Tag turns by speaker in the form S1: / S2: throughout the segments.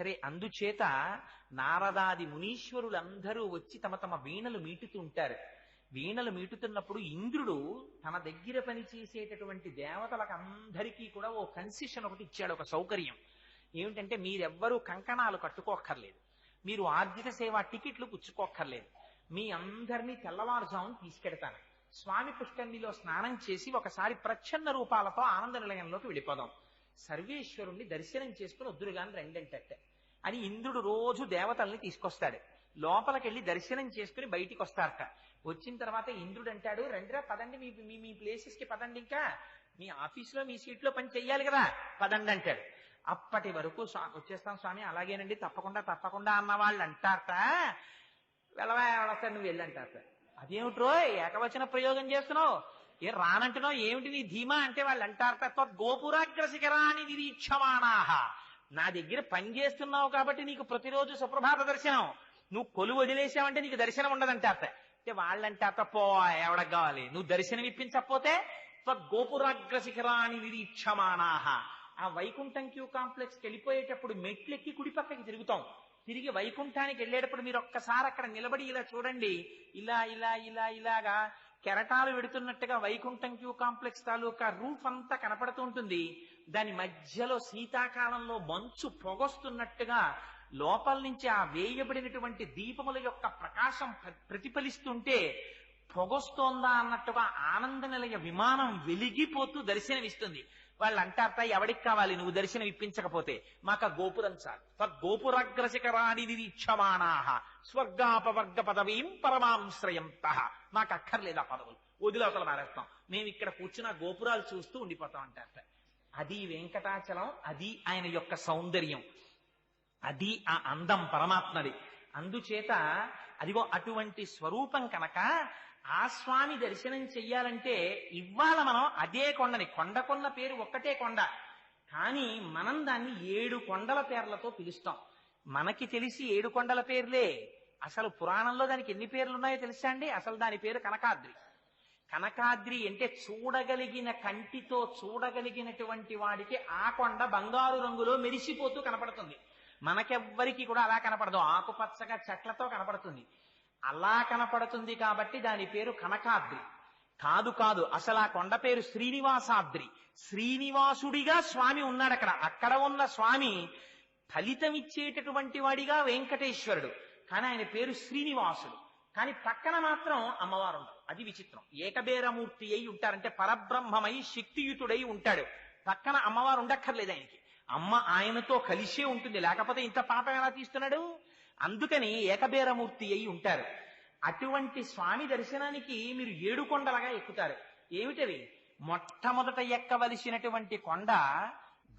S1: సరే అందుచేత నారదాది మునీశ్వరులందరూ వచ్చి తమ తమ వీణలు మీటుతుంటారు. వీణలు మీటుతున్నప్పుడు ఇంద్రుడు తన దగ్గర పనిచేసేటటువంటి దేవతలకు అందరికీ కూడా ఓ కన్సెషన్ ఒకటి ఇచ్చాడు ఒక సౌకర్యం. ఏమిటంటే మీరెవ్వరూ కంకణాలు కట్టుకోక్కర్లేదు. మీరు ఆర్థిక సేవ టికెట్లు పుచ్చుకోక్కర్లేదు. మీ అందరినీ తెల్లవారుజామును తీసుకెడతాను. స్వామి పుష్కరిణిలో స్నానం చేసి ఒకసారి ప్రచ్ఛన్న రూపాలతో ఆనంద నిలయంలోకి వెళ్ళిపోదాం. సర్వేశ్వరుణ్ణి దర్శనం చేసుకుని వద్దురుగాని రెండంటే అని ఇంద్రుడు రోజు దేవతల్ని తీసుకొస్తాడు. లోపలికెళ్ళి దర్శనం చేసుకుని బయటికి వస్తారట వచ్చిన తర్వాత ఇంద్రుడు అంటాడు రండిరా పదండి మీ మీ మీ ప్లేసెస్కి పదండి ఇంకా. మీ ఆఫీసులో మీ సీట్లో పని చెయ్యాలి కదా. పదండి అంటాడు. అప్పటి వరకు వచ్చేస్తాం స్వామి అలాగేనండి తప్పకుండా తప్పకుండా అన్న వాళ్ళు అంటారట. వెళ్ళవా సార్ నువ్వు వెళ్ళంటారట. అదేమిట్రో ఏకవచన ప్రయోగం చేస్తున్నావు? ఏ రానంటున్నావు? ఏమిటి నీ ధీమా అంటే వాళ్ళు అంటారట గోపురాగ్ర శిఖరాన్ని నిరీక్షమాణాహ నా దగ్గర పని చేస్తున్నావు కాబట్టి నీకు ప్రతిరోజు సుప్రభాత దర్శనం. నువ్వు కొలు వదిలేసావంటే నీకు దర్శనం ఉండదంటారట అంటే వాళ్ళంటారట పో ఎవడకు కావాలి? నువ్వు దర్శనం ఇప్పించకపోతే గోపురాగ్ర శిఖరాన్ని నిరీక్షమాణాహ ఆ వైకుంఠం క్యూ కాంప్లెక్స్ వెళ్ళిపోయేటప్పుడు మెట్లెక్కి కుడి పక్కకి తిరుగుతాం. తిరిగి వైకుంఠానికి వెళ్ళేటప్పుడు మీరు ఒక్కసారి అక్కడ నిలబడి ఇలా చూడండి. ఇలా ఇలా ఇలా ఇలాగా కెరటాలు వెడుతున్నట్టుగా వైకుంఠం క్యూ కాంప్లెక్స్ తాలూకా రూఫ్ అంతా కనపడుతూ ఉంటుంది. దాని మధ్యలో శీతాకాలంలో మంచు పొగొస్తున్నట్టుగా లోపల నుంచి ఆ వేయబడినటువంటి దీపముల యొక్క ప్రకాశం ప్రతిఫలిస్తుంటే పొగొస్తోందా అన్నట్టుగా ఆనంద నిలయ విమానం వెలిగిపోతూ దర్శనమిస్తుంది. వాళ్ళు అంటారట ఎవడికి కావాలి? నువ్వు దర్శనం ఇప్పించకపోతే మాకు గోపురం చాలు. తద్గోపురగ్రశిఖరాని నిరీక్షమాణాహ స్వర్గాపవర్గ పదవీం పరమాంశ్రయంత మాకు అక్కర్లేదు ఆ పదవులు. వదిలవతల మారేస్తాం మేము ఇక్కడ కూర్చున్న గోపురాలు చూస్తూ ఉండిపోతాం అంటారట అది వెంకటాచలం అది ఆయన యొక్క సౌందర్యం. అది ఆ అందం పరమాత్మది. అందుచేత అదిగో అటువంటి స్వరూపం కనుక ఆ స్వామి దర్శనం చెయ్యాలంటే ఇవాళ మనం అదే కొండని. కొండ కొన్న పేరు ఒక్కటే కొండ. కానీ మనం దాన్ని ఏడు కొండల పేర్లతో పిలుస్తాం. మనకి తెలిసి ఏడు కొండల పేర్లే. అసలు పురాణంలో దానికి ఎన్ని పేర్లు ఉన్నాయో తెలుసా అండి? అసలు దాని పేరు కనకాద్రి. కనకాద్రి అంటే చూడగలిగిన కంటితో చూడగలిగినటువంటి వాడికి ఆ కొండ బంగారు రంగులో మెరిసిపోతూ కనపడుతుంది. మనకెవ్వరికి కూడా అలా కనపడదు. ఆకుపచ్చగా చెట్లతో కనపడుతుంది. అలా కనపడుతుంది కాబట్టి దాని పేరు కనకాద్రి. కాదు కాదు అసలు ఆ కొండ పేరు శ్రీనివాసాద్రి. శ్రీనివాసుడిగా స్వామి ఉన్నాడు అక్కడ అక్కడ ఉన్న స్వామి ఫలితమిచ్చేటటువంటి వాడిగా వెంకటేశ్వరుడు. కానీ ఆయన పేరు శ్రీనివాసుడు. కానీ పక్కన మాత్రం అమ్మవారు ఉంటారు అది విచిత్రం. ఏకబేరమూర్తి అయి ఉంటారంటే పరబ్రహ్మమై శక్తియుతుడై ఉంటాడు. పక్కన అమ్మవారు ఉండక్కర్లేదు ఆయనకి. అమ్మ ఆయనతో కలిసే ఉంటుంది. లేకపోతే ఇంత పాపం ఎలా తీస్తున్నాడు? అందుకని ఏకబేరమూర్తి అయి ఉంటారు. అటువంటి స్వామి దర్శనానికి మీరు ఏడు కొండలగా ఎక్కుతారు. ఏమిటవి మొట్టమొదట ఎక్కవలసినటువంటి కొండ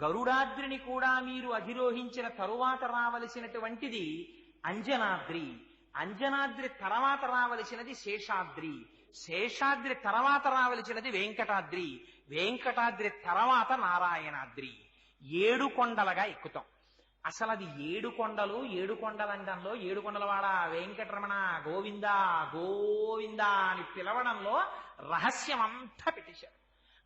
S1: గరుడాద్రిని కూడా మీరు అధిరోహించిన తరువాత రావలసినటువంటిది అంజనాద్రి. అంజనాద్రి తర్వాత రావలసినది శేషాద్రి. శేషాద్రి తర్వాత రావలసినది వెంకటాద్రి. వెంకటాద్రి తర్వాత నారాయణాద్రి. ఏడు కొండలుగా ఎక్కుతాం. అసలు అది ఏడు కొండలు ఏడు కొండలండంలో ఏడు కొండలవాడ వెంకటరమణ గోవిందా గోవిందా అని పిలవడంలో రహస్యం అంతా పెట్టేశారు.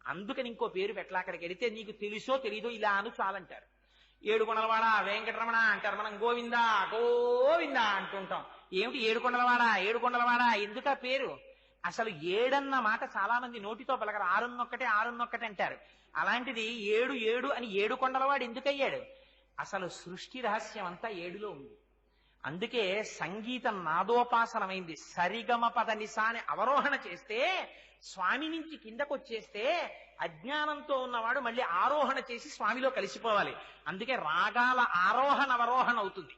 S1: అందుకని ఇంకో పేరు పెట్టలా అక్కడికి వెళితే నీకు తెలుసో తెలీదో ఇలా అను చాలంటారు ఏడు కొండలవాడ వెంకటరమణ అంటారు మనం గోవిందా గోవింద అంటుంటాం. ఏమిటి ఏడు కొండలవాడ ఏడు కొండలవాడ ఎందుక పేరు? అసలు ఏడన్న మాట చాలా మంది నోటితో పలకరు. ఆరున్నొక్కటే ఆరున్నొక్కటే అంటారు. అలాంటిది ఏడు ఏడు అని ఏడు కొండలవాడు ఎందుకయ్యాడు? అసలు సృష్టి రహస్యం అంతా ఏడులో ఉంది. అందుకే సంగీతం నాదోపాసనమైంది. సరిగమ పద నిశాని అవరోహణ చేస్తే స్వామి నుంచి కిందకు వచ్చేస్తే అజ్ఞానంతో ఉన్నవాడు మళ్ళీ ఆరోహణ చేసి స్వామిలో కలిసిపోవాలి. అందుకే రాగాల ఆరోహణ అవరోహణ అవుతుంది.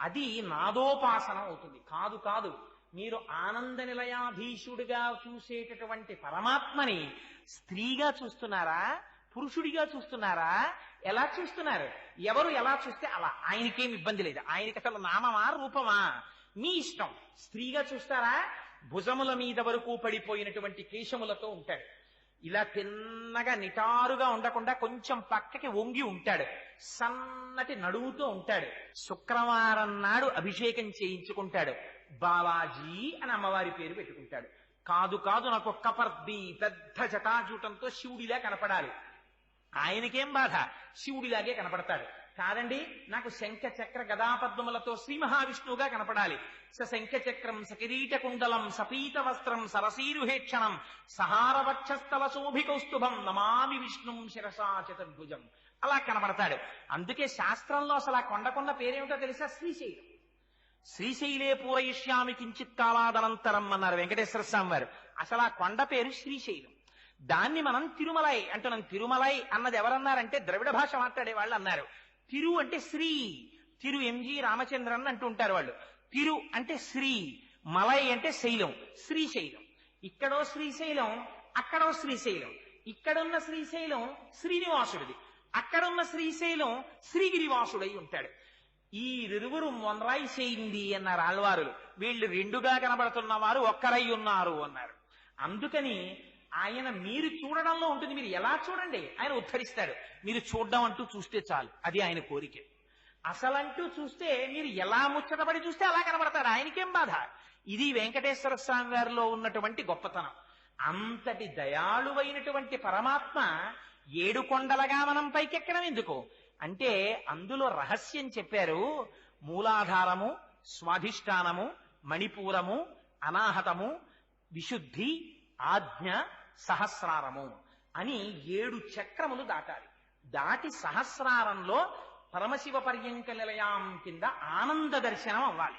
S1: అది నాదోపాసన అవుతుంది. కాదు కాదు. మీరు ఆనంద నిలయాధీశుడిగా చూసేటటువంటి పరమాత్మని స్త్రీగా చూస్తున్నారా? పురుషుడిగా చూస్తున్నారా? ఎలా చూస్తున్నారు? ఎవరు ఎలా చూస్తే అలా. ఆయనకేం ఇబ్బంది లేదు. ఆయనకి అసలు నామమా రూపమా? మీ ఇష్టం. స్త్రీగా చూస్తారా? భుజముల మీద వరకు పడిపోయినటువంటి కేశములతో ఉంటాడు. ఇలా తిన్నగా నిటారుగా ఉండకుండా కొంచెం పక్కకి వంగి ఉంటాడు. సన్నటి నడువుతో ఉంటాడు. శుక్రవారం నాడు అభిషేకం చేయించుకుంటాడు. బాలాజీ అని అమ్మవారి పేరు పెట్టుకుంటాడు. కాదు కాదు నాకు కపర్ది పెద్ద జటాజూటంతో శివుడిలా కనపడాలి. ఆయనకేం బాధ? శివుడిలాగే కనపడతాడు. కాదండి నాకు శంఖ చక్ర గదాపద్మలతో శ్రీ మహావిష్ణువుగా కనపడాలి. స శంఖ చక్రం సకిరీట కుండలం సపీత వస్త్రం సరసీరుహేక్షణం సహార వక్షస్థల శోభికౌస్తుభం నమామి విష్ణుం శిరసా చతుర్భుజం. అలా కనబడతాడు అందుకే శాస్త్రంలో అసలు ఆ కొండకొండ పేరేమిటో తెలుసా? శ్రీశైలం. శ్రీశైలే పూరయిష్యామి కించిత్ కాలాదనంతరం అన్నారు వెంకటేశ్వర స్వామి వారు అసలు ఆ కొండ పేరు శ్రీశైలం. దాన్ని మనం తిరుమలై అంటున్నాం. తిరుమలై అన్నది ఎవరన్నారంటే ద్రవిడ భాష మాట్లాడే వాళ్ళు అన్నారు. తిరు అంటే శ్రీ తిరు ఎంజి రామచంద్రన్ అంటుంటారు వాళ్ళు. తిరు అంటే శ్రీ మలై అంటే శైలం శ్రీశైలం ఇక్కడో శ్రీశైలం అక్కడో శ్రీశైలం ఇక్కడున్న శ్రీశైలం శ్రీనివాసుడిది. అక్కడున్న శ్రీశైలం శ్రీగిరివాసుడై ఉంటాడు. ఈ ఇరువురు మొనరాయి చేయింది అన్నారు ఆళ్వారులు. వీళ్ళు రెండుగా కనబడుతున్న వారు ఒక్కరై ఉన్నారు అన్నారు. అందుకని ఆయన మీరు చూడడంలో ఉంటుంది. మీరు ఎలా చూడండి? ఆయన ఉద్ధరిస్తాడు. మీరు చూడడం అంటూ చూస్తే చాలు. అది ఆయన కోరిక. అసలంటూ చూస్తే మీరు ఎలా ముచ్చటపడి చూస్తే అలా కనబడతారు. ఆయనకేం బాధ? ఇది వెంకటేశ్వర స్వామి వారిలో ఉన్నటువంటి గొప్పతనం. అంతటి దయాళువైనటువంటి పరమాత్మ ఏడు కొండలగా మనం పైకెక్కడం ఎందుకు? అంటే అందులో రహస్యం చెప్పారు. మూలాధారము స్వాధిష్టానము మణిపూరము అనాహతము విశుద్ధి ఆజ్ఞ సహస్రారము అని ఏడు చక్రములు దాటాలి. దాటి సహస్రారంలో పరమశివ పర్యంక నిలయాం కింద ఆనంద దర్శనం అవ్వాలి.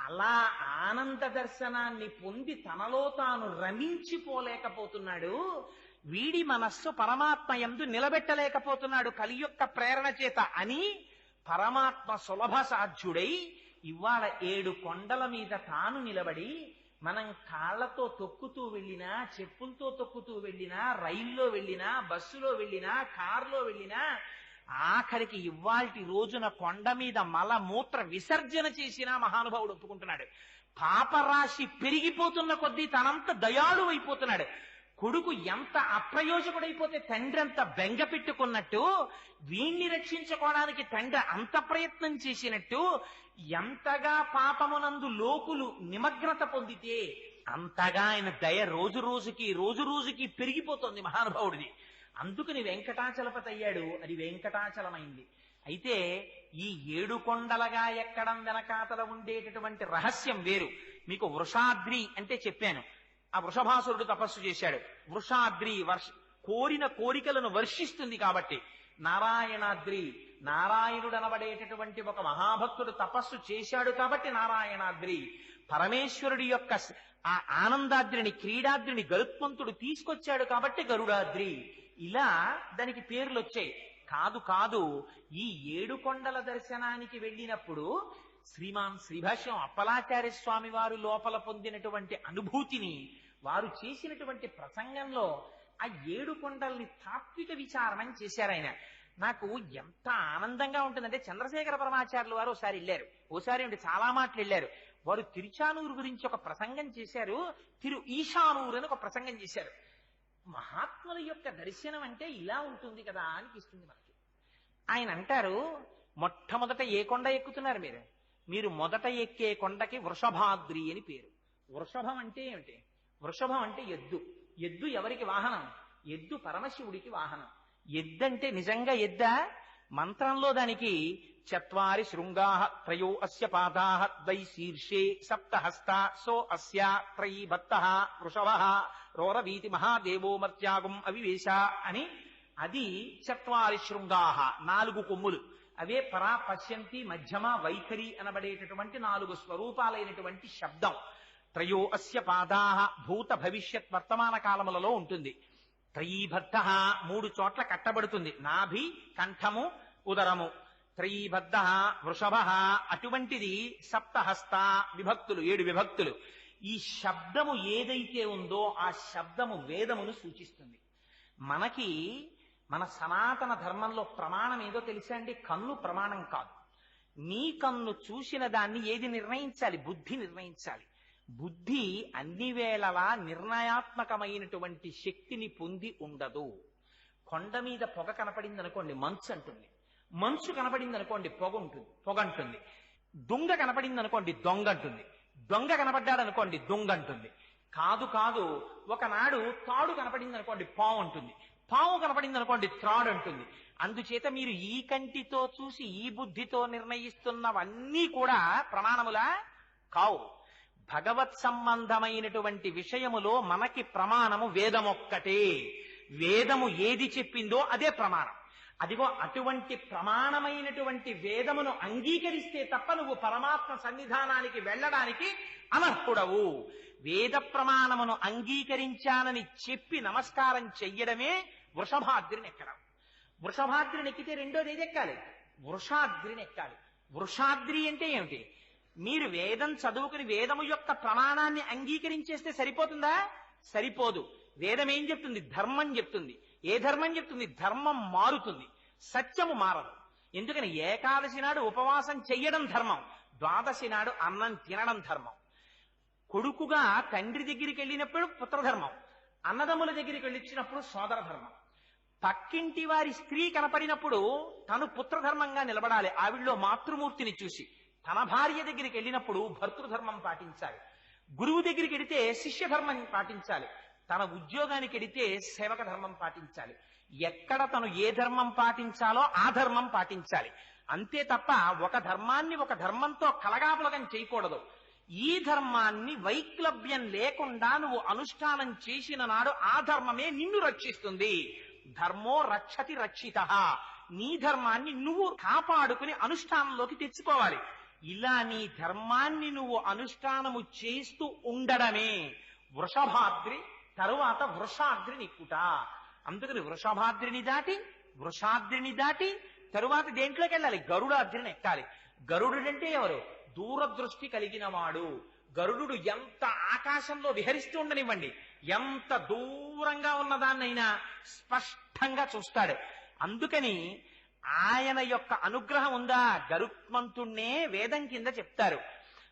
S1: అలా ఆనంద దర్శనాన్ని పొంది తనలో తాను రమించిపోలేకపోతున్నాడు. వీడి మనస్సు పరమాత్మ ఎందు నిలబెట్టలేకపోతున్నాడు కలి యొక్క ప్రేరణ చేత అని పరమాత్మ సులభ సాధ్యుడై ఇవాళ ఏడు కొండల మీద తాను నిలబడి మనం కాళ్ళతో తొక్కుతూ వెళ్ళినా చెప్పులతో తొక్కుతూ వెళ్ళినా రైల్లో వెళ్ళినా బస్సులో వెళ్ళినా కారులో వెళ్ళినా ఆఖరికి ఇవాల్టి రోజున కొండ మీద మల మూత్ర విసర్జన చేసినా మహానుభావుడు ఒప్పుకుంటున్నాడు. పాపరాశి పెరిగిపోతున్న కొద్దీ తనంత దయాళు అయిపోతున్నాడు. కొడుకు ఎంత అప్రయోజకుడైపోతే తండ్రి అంత బెంగ పెట్టుకున్నట్టు వీణ్ణి రక్షించుకోవడానికి తండ్రి అంత ప్రయత్నం చేసినట్టు ఎంతగా పాపమునందు లోకులు నిమగ్నత పొందితే అంతగా ఆయన దయ రోజు రోజుకి రోజు రోజుకి పెరిగిపోతుంది మహానుభావుడిది. అందుకని వెంకటాచలపతి అయ్యాడు అది వెంకటాచలమైంది. అయితే ఈ ఏడు కొండలగా ఎక్కడం వెనకాతల ఉండేటటువంటి రహస్యం వేరు. మీకు వృషాద్రి అంటే చెప్పాను. ఆ వృషభాసురుడు తపస్సు చేశాడు. వృషాద్రి వర్ష కోరిన కోరికలను వర్షిస్తుంది కాబట్టి. నారాయణాద్రి నారాయణుడు అనబడేటటువంటి ఒక మహాభక్తుడు తపస్సు చేశాడు కాబట్టి నారాయణాద్రి పరమేశ్వరుడి యొక్క ఆ ఆనందాద్రిని క్రీడాద్రిని గరుత్మంతుడు తీసుకొచ్చాడు కాబట్టి గరుడాద్రి. ఇలా దానికి పేర్లు వచ్చాయి కాదు కాదు ఈ ఏడు కొండల దర్శనానికి వెళ్ళినప్పుడు శ్రీమాన్ శ్రీభాష్యం అప్పలాచార్య స్వామి వారు లోపల పొందినటువంటి అనుభూతిని వారు చేసినటువంటి ప్రసంగంలో ఆ ఏడు కొండల్ని తాత్విక విచారణం చేశారు ఆయన. నాకు ఎంత ఆనందంగా ఉంటుందంటే చంద్రశేఖర పరమాచార్యులు వారు ఒకసారి వెళ్ళారు. ఓసారి అంటే చాలా మాటలు వెళ్ళారు. వారు తిరుచానూరు గురించి ఒక ప్రసంగం చేశారు. తిరు ఈశానూరు అని ఒక ప్రసంగం చేశారు. మహాత్ముల యొక్క దర్శనం అంటే ఇలా ఉంటుంది కదా అనిపిస్తుంది మనకి. ఆయన అంటారు మొట్టమొదట ఏ కొండ ఎక్కుతున్నారు మీరు? మీరు మొదట ఎక్కే కొండకి వృషభాద్రి అని పేరు. వృషభం అంటే ఏమిటి? వృషభం అంటే ఎద్దు. ఎద్దు ఎవరికి వాహనం? ఎద్దు పరమశివుడికి వాహనం. ఎద్దంటే నిజంగా ఎద్దా? మంత్రంలో దానికి చత్వారి శృంగా త్రయో అస్య పాదా ద్వై శీర్షే సప్తహస్త సో అస్య త్రయీ భక్త వృషభ రోరవీతి మహాదేవో మర్త్యాగం అవివేశ అని అది చత్వారి శృంగా నాలుగు కొమ్ములు. అవే పరా పశ్యంతి మధ్యమ వైఖరి అనబడేటటువంటి నాలుగు స్వరూపాలైనటువంటి శబ్దం. త్రయో అస్య పాదా భూత భవిష్యత్ వర్తమాన కాలములలో ఉంటుంది. త్రయీబద్ధ మూడు చోట్ల కట్టబడుతుంది. నాభి కంఠము ఉదరము. త్రయీబద్ధ వృషభ అటువంటిది సప్తహస్త విభక్తులు ఏడు విభక్తులు. ఈ శబ్దము ఏదైతే ఉందో ఆ శబ్దము వేదమును సూచిస్తుంది. మనకి మన సనాతన ధర్మంలో ప్రమాణం ఏదో తెలుసా అండి? కన్ను ప్రమాణం కాదు. నీ కన్ను చూసిన దాన్ని ఏది నిర్ణయించాలి? బుద్ధి నిర్ణయించాలి. బుద్ధి అన్ని వేళలా నిర్ణయాత్మకమైనటువంటి శక్తిని పొంది ఉండదు. కొండ మీద పొగ కనపడింది అనుకోండి మంచు అంటుంది. మంచు కనపడింది అనుకోండి పొగ ఉంటుంది పొగ అంటుంది. దొంగ కనపడింది అనుకోండి దొంగ అంటుంది. దొంగ కనపడ్డాడు అనుకోండి దొంగ అంటుంది. కాదు కాదు ఒకనాడు తాడు కనపడింది అనుకోండి పావు అంటుంది. పావు కనపడింది అనుకోండి త్రాడు అంటుంది. అందుచేత మీరు ఈ కంటితో చూసి ఈ బుద్ధితో నిర్ణయిస్తున్నవన్నీ కూడా ప్రమాణములా కావు. భగవత్ సంబంధమైనటువంటి విషయములో మనకి ప్రమాణము వేదమొక్కటే. వేదము ఏది చెప్పిందో అదే ప్రమాణం. అదిగో అటువంటి ప్రమాణమైనటువంటి వేదమును అంగీకరిస్తే తప్ప నువ్వు పరమాత్మ సన్నిధానానికి వెళ్ళడానికి అనర్హుడవు. వేద ప్రమాణమును అంగీకరించానని చెప్పి నమస్కారం చెయ్యడమే వృషభాద్రిని ఎక్కడం. వృషభాద్రిని ఎక్కితే రెండోది ఏది ఎక్కాలి? వృషాద్రిని ఎక్కాలి. వృషాద్రి అంటే ఏమిటి? మీరు వేదం చదువుకుని వేదము యొక్క ప్రమాణాన్ని అంగీకరించేస్తే సరిపోతుందా? సరిపోదు. వేదం ఏం చెప్తుంది? ధర్మం చెప్తుంది. ఏ ధర్మం చెప్తుంది? ధర్మం మారుతుంది. సత్యము మారదు. ఎందుకని? ఏకాదశి నాడు ఉపవాసం చెయ్యడం ధర్మం. ద్వాదశి నాడు అన్నం తినడం ధర్మం. కొడుకుగా తండ్రి దగ్గరికి వెళ్ళినప్పుడు పుత్రధర్మం. అన్నదమ్ముల దగ్గరికి వెళ్ళిచ్చినప్పుడు సోదర ధర్మం పక్కింటి వారి స్త్రీ కనపడినప్పుడు తను పుత్రధర్మంగా నిలబడాలి. ఆవిడలో మాతృమూర్తిని చూసి. తన భార్య దగ్గరికి వెళ్ళినప్పుడు భర్తృధర్మం పాటించాలి. గురువు దగ్గరికి వెడితే శిష్య ధర్మం పాటించాలి. తన ఉద్యోగానికి వెడితే సేవక ధర్మం పాటించాలి. ఎక్కడ తను ఏ ధర్మం పాటించాలో ఆ ధర్మం పాటించాలి. అంతే తప్ప ఒక ధర్మాన్ని ఒక ధర్మంతో కలగాపులగం చేయకూడదు. ఈ ధర్మాన్ని వైక్లభ్యం లేకుండా నువ్వు అనుష్ఠానం చేసిన నాడు ఆ ధర్మమే నిన్ను రక్షిస్తుంది. ధర్మో రక్షతి రక్షిత. నీ ధర్మాన్ని నువ్వు కాపాడుకుని అనుష్ఠానంలోకి తెచ్చుకోవాలి. ఇలా నీ ధర్మాన్ని నువ్వు అనుష్ఠానము చేస్తూ ఉండడమే వృషభాద్రి తరువాత వృషాద్రి నిక్కుట. అందుకని వృషభాద్రిని దాటి వృషాద్రిని దాటి తరువాత దేంట్లోకి వెళ్ళాలి? గరుడాద్రిని ఎక్కాలి. గరుడుడంటే ఎవరు? దూరదృష్టి కలిగిన వాడు గరుడు ఎంత ఆకాశంలో విహరిస్తూ ఉండనివ్వండి. ఎంత దూరంగా ఉన్నదాన్నైనా స్పష్టంగా చూస్తాడు. అందుకని ఆయన యొక్క అనుగ్రహం ఉందా? గరుత్మంతుణ్ణే వేదం కింద చెప్తారు.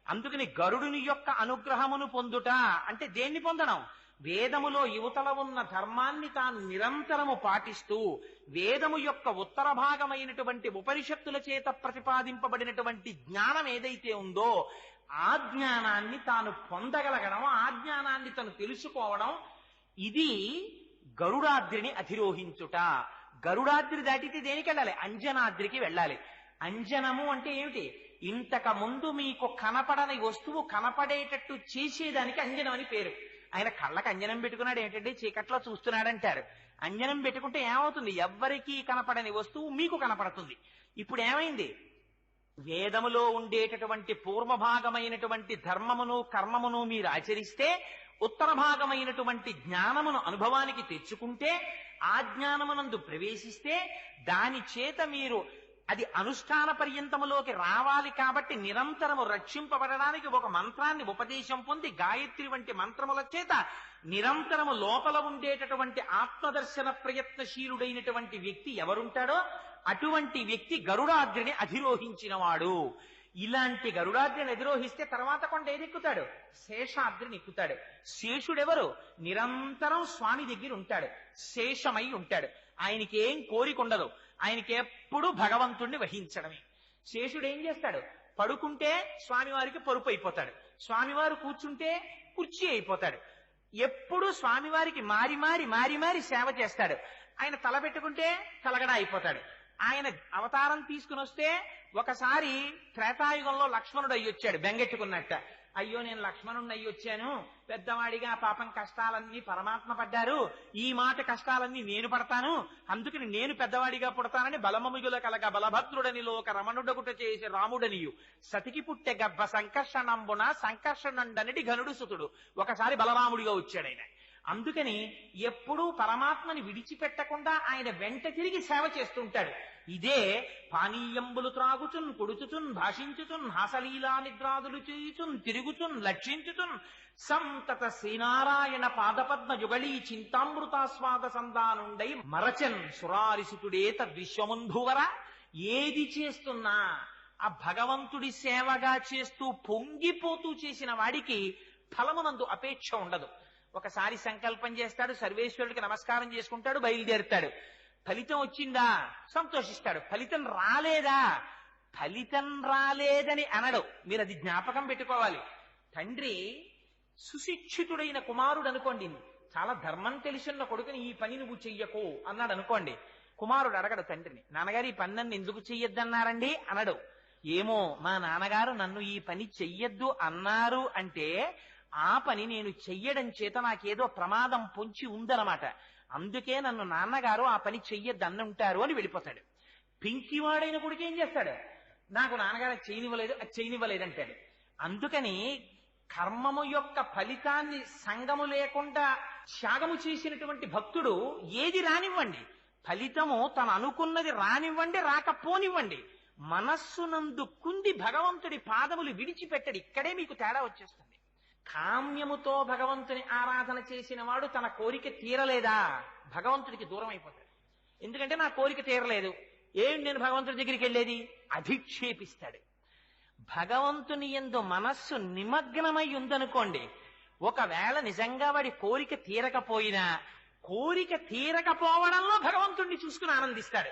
S1: అందుకని గరుడుని యొక్క అనుగ్రహమును పొందుట అంటే దేన్ని పొందడం? వేదములో యువతల ఉన్న ధర్మాన్ని తాను నిరంతరము పాటిస్తూ వేదము యొక్క ఉత్తర భాగమైనటువంటి ఉపనిషత్తుల చేత ప్రతిపాదింపబడినటువంటి జ్ఞానం ఏదైతే ఉందో ఆ జ్ఞానాన్ని తాను పొందగలగడం ఆ జ్ఞానాన్ని తను తెలుసుకోవడం ఇది గరుడాద్రిని అధిరోహించుట. గరుడాద్రి దాటితే దేనికి వెళ్ళాలి అంజనాద్రికి వెళ్ళాలి. అంజనము అంటే ఏమిటి? ఇంతకు ముందు మీకు కనపడని వస్తువు కనపడేటట్టు చేసేదానికి అంజనం అని పేరు. ఆయన కళ్ళకి అంజనం పెట్టుకున్నాడు. ఏంటంటే చీకట్లో చూస్తున్నాడంటారు. అంజనం పెట్టుకుంటే ఏమవుతుంది? ఎవ్వరికీ కనపడని వస్తువు మీకు కనపడుతుంది. ఇప్పుడు ఏమైంది? వేదములో ఉండేటటువంటి పూర్వభాగమైనటువంటి ధర్మమును కర్మమును మీరు ఆచరిస్తే ఉత్తర భాగమైనటువంటి జ్ఞానమును అనుభవానికి తెచ్చుకుంటే ఆ జ్ఞానమునందు ప్రవేశిస్తే దాని చేత మీరు అది అనుష్ఠాన పర్యంతములోకి రావాలి కాబట్టి నిరంతరము రక్షింపబడడానికి ఒక మంత్రాన్ని ఉపదేశం పొంది గాయత్రి వంటి మంత్రముల చేత నిరంతరము లోపల ఉండేటటువంటి ఆత్మదర్శన ప్రయత్నశీలుడైనటువంటి వ్యక్తి ఎవరుంటాడో అటువంటి వ్యక్తి గరుడాద్రిని అధిరోహించినవాడు. ఇలాంటి గరుడాద్రిని అధిరోహిస్తే తర్వాత కొండ ఏదెక్కుతాడు? శేషాద్రిని ఎక్కుతాడు. శేషుడెవరు? నిరంతరం స్వామి దగ్గర ఉంటాడు. శేషమై ఉంటాడు. ఆయనకి ఏం కోరిక ఉండదు ఆయనకి ఎప్పుడు భగవంతుణ్ణి వహించడమే. శేషుడు ఏం చేస్తాడు? పడుకుంటే స్వామివారికి పరుపు అయిపోతాడు స్వామివారు కూర్చుంటే కుర్చీ అయిపోతాడు. ఎప్పుడు స్వామివారికి మారి మారి మారి మారి సేవ చేస్తాడు. ఆయన తల పెట్టుకుంటే తలగడ అయిపోతాడు. ఆయన అవతారం తీసుకుని వస్తే ఒకసారి త్రేతాయుగంలో లక్ష్మణుడు అయ్యొచ్చాడు బెంగెట్టుకున్నట్ట. అయ్యో నేను లక్ష్మణుడిని అయ్యొచ్చాను పెద్దవాడిగా పాపం కష్టాలన్నీ పరమాత్మ పడ్డారు. ఈ మాట కష్టాలన్నీ నేను పడతాను. అందుకని నేను పెద్దవాడిగా పుడతానని బలమముగుల కలగ బలభద్రుడని లోక రమణుడగుట చేసి రాముడనియు. సతికి పుట్టె గర్భ సంకర్షణంబున సంకర్షణండనటి ఘనుడు సుతుడు. ఒకసారి బలరాముడిగా వచ్చాడు ఆయన. అందుకని ఎప్పుడూ పరమాత్మని విడిచిపెట్టకుండా ఆయన వెంట తిరిగి సేవ చేస్తుంటాడు. ఇదే పానీయంబులు త్రాగుచున్ కొడుచుచున్ భాషించుచున్ హాసలీలా నిద్రాదులు చేయుచున్ తిరుగుచున్ లక్షించుచున్. సంతత శ్రీనారాయణ పాదపద్మ యుగళీ చింతామృతాస్వాద సందానుండై మరచన్ సురారిసుతుడే తద్విశ్వముంధువర ఏది చేస్తున్నా ఆ భగవంతుడి సేవగా చేస్తూ పొంగిపోతూ చేసిన వాడికి ఫలమునందు అపేక్ష ఉండదు. ఒకసారి సంకల్పం చేస్తాడు సర్వేశ్వరుడికి నమస్కారం చేసుకుంటాడు బయలుదేరుతాడు. ఫలితం వచ్చిందా? సంతోషిస్తాడు. ఫలితం రాలేదా? ఫలితం రాలేదని అనడు. మీరు అది జ్ఞాపకం పెట్టుకోవాలి. తండ్రి సుశిక్షితుడైన కుమారుడు అనుకోండి. చాలా ధర్మం తెలిసిన కొడుకుని ఈ పని నువ్వు చెయ్యకు అన్నాడు అనుకోండి. కుమారుడు అడగడు తండ్రిని. నాన్నగారు ఈ పని నన్ను ఎందుకు చెయ్యొద్దన్నారండి? అనడు. ఏమో మా నాన్నగారు నన్ను ఈ పని చెయ్యొద్దు అన్నారు అంటే ఆ పని నేను చెయ్యడం చేత నాకేదో ప్రమాదం పొంచి ఉందన్నమాట. అందుకే నన్ను నాన్నగారు ఆ పని చెయ్యొద్దు ఉంటారు అని వెళ్ళిపోతాడు. పింకివాడైన కొడుకు ఏం చేస్తాడు? నాకు నాన్నగారు చేయనివ్వలేదు అది చేయనివ్వలేదు అంటాడు అందుకని కర్మము యొక్క ఫలితాన్ని సంగము లేకుండా త్యాగము చేసినటువంటి భక్తుడు ఏది రానివ్వండి. ఫలితము తను అనుకున్నది రానివ్వండి రాకపోనివ్వండి. మనస్సునందు కుంది భగవంతుడి పాదములు విడిచిపెట్టడు. ఇక్కడే మీకు తేడా వచ్చేస్తుంది. కామ్యముతో భగవంతుని ఆరాధన చేసిన వాడు తన కోరిక తీరలేదా? భగవంతుడికి దూరం అయిపోతాడు. ఎందుకంటే నా కోరిక తీరలేదు. ఏం నేను భగవంతుడి దగ్గరికి వెళ్ళేది? అధిక్షేపిస్తాడు. భగవంతుని ఎందు మనస్సు నిమగ్నమై ఉందనుకోండి ఒకవేళ నిజంగా వాడి కోరిక తీరకపోయినా కోరిక తీరకపోవడంలో భగవంతుణ్ణి చూసుకుని ఆనందిస్తాడు.